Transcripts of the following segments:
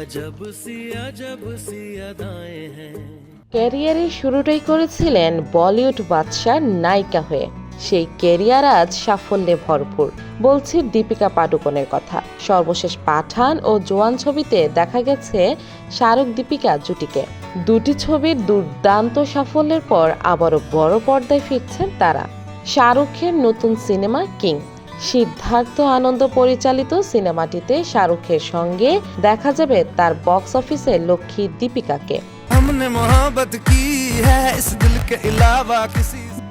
আজব সি আজব সি হ্যায়। ক্যারিয়ারের শুরুটাই করেছিলেন বলিউড বাদশার নায়িকা হয়ে। সেই ক্যারিয়ার আজ সাফল্যে ভরপুর। বলছি দীপিকা পাডুকোনের কথা। সর্বশেষ পাঠান ও জোয়ান ছবিতে দেখা গেছে শাহরুখ দীপিকা জুটিকে। দুটি ছবির দুর্দান্ত সাফল্যের পর আবারও বড় পর্দায় ফিরছেন তারা। শাহরুখের নতুন সিনেমা কিং। সিদ্ধার্থ আনন্দ পরিচালিত সিনেমাটিতে শাহরুখের সঙ্গে দেখা যাবে তার বক্স অফিসে লক্ষ্মী দীপিকাকে।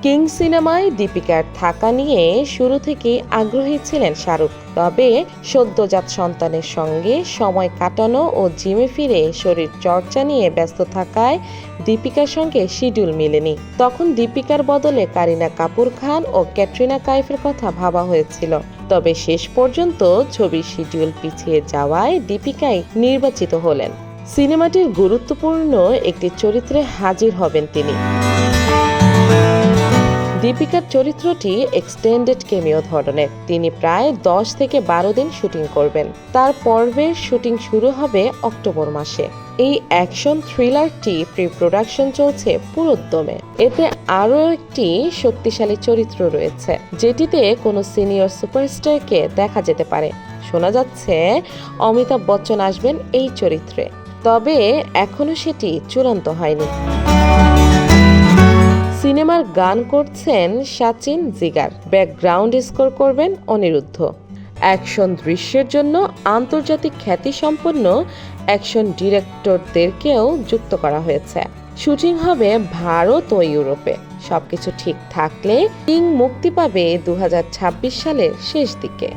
কিং সিনেমায় দীপিকার থাকা নিয়ে শুরু থেকেই আগ্রহী ছিলেন শাহরুখ। তবে সদ্যজাত সন্তানের সঙ্গে সময় কাটানো ও জিমে ফিরে শরীর চর্চা নিয়ে ব্যস্ত থাকায় দীপিকার সঙ্গে শিডিউল মেলেনি। তখন দীপিকার বদলে কারিনা কাপুর খান ও ক্যাটরিনা কাইফের কথা ভাবা হয়েছিল। তবে শেষ পর্যন্ত ছবির শিডিউল পিছিয়ে যাওয়ায় দীপিকাই নির্বাচিত হলেন। সিনেমাটির গুরুত্বপূর্ণ একটি চরিত্রে হাজির হবেন তিনি। দীপিকার চরিত্রটি এক্সটেন্ডেড কেমিও ধরনের। তিনি প্রায় দশ থেকে বারো দিন শুটিং করবেন। তার পর্বের শুটিং শুরু হবে অক্টোবর মাসে। এই অ্যাকশন থ্রিলারটি প্রি প্রোডাকশন চলছে পুরোদ্যমে। এতে আরও একটি শক্তিশালী চরিত্র রয়েছে, যেটিতে কোনো সিনিয়র সুপারস্টারকে দেখা যেতে পারে। শোনা যাচ্ছে, অমিতাভ বচ্চন আসবেন এই চরিত্রে। তবে এখনও সেটি চূড়ান্ত হয়নি। সিনেমার গান করছেন সাচিন জিগার। ব্যাকগ্রাউন্ড স্কোর করবেন অনিরুদ্ধ। অ্যাকশন দৃশ্যের জন্য আন্তর্জাতিক খ্যাতিসম্পন্ন অ্যাকশন ডিরেক্টরদেরকেও যুক্ত করা হয়েছে। শুটিং হবে ভারত ও ইউরোপে। সবকিছু ঠিক থাকলে কিং মুক্তি পাবে দু হাজার ছাব্বিশ সালের শেষ দিকে।